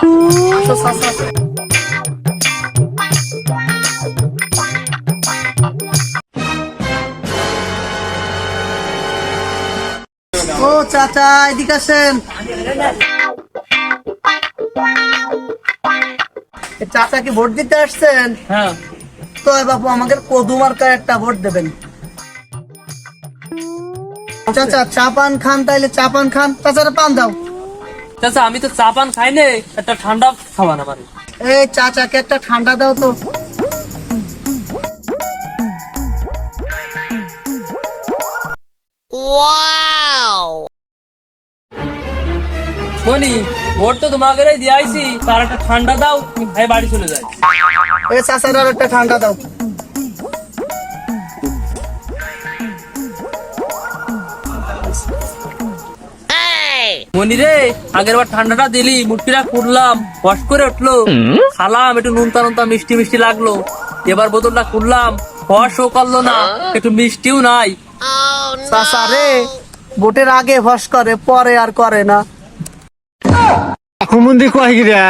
আসো, চাচা, আসো। ও চাচা এদিকে আসেন। চাচা কি ভোট দিতে আসছেন? হ্যাঁ। তো বাবু আমাকে কদু মার্কার একটা ভোট দেবেন। চাচা চা পান খান তাইলে চা পান খান। চাচারা পান দাও। চাচা আমি তো চা পান খাই নে একটা ঠান্ডা খাওয়ান আমার। এই চাচাকে একটা ঠান্ডা দাও তো। বনি ভোট তো তোমাকে দিয়ে আইছি তার একটা ঠান্ডা দাও খাই বাড়ি চলে যায় এই চাচারা একটা ঠান্ডা দাও। মনি রে আগের বার ঠান্ডাটা দিলি মুটকিটা খুললাম কষ্ট করে উঠল। খালাম একটু নুনতা নুনতা মিষ্টি মিষ্টি লাগল। এবার বোতলটা খুললাম হওয়া করল না একটু মিষ্টিও নাই। চাচা রে ভোটের আগে ভস করে পরে আর করে না। হুমন্দি কয় গিরা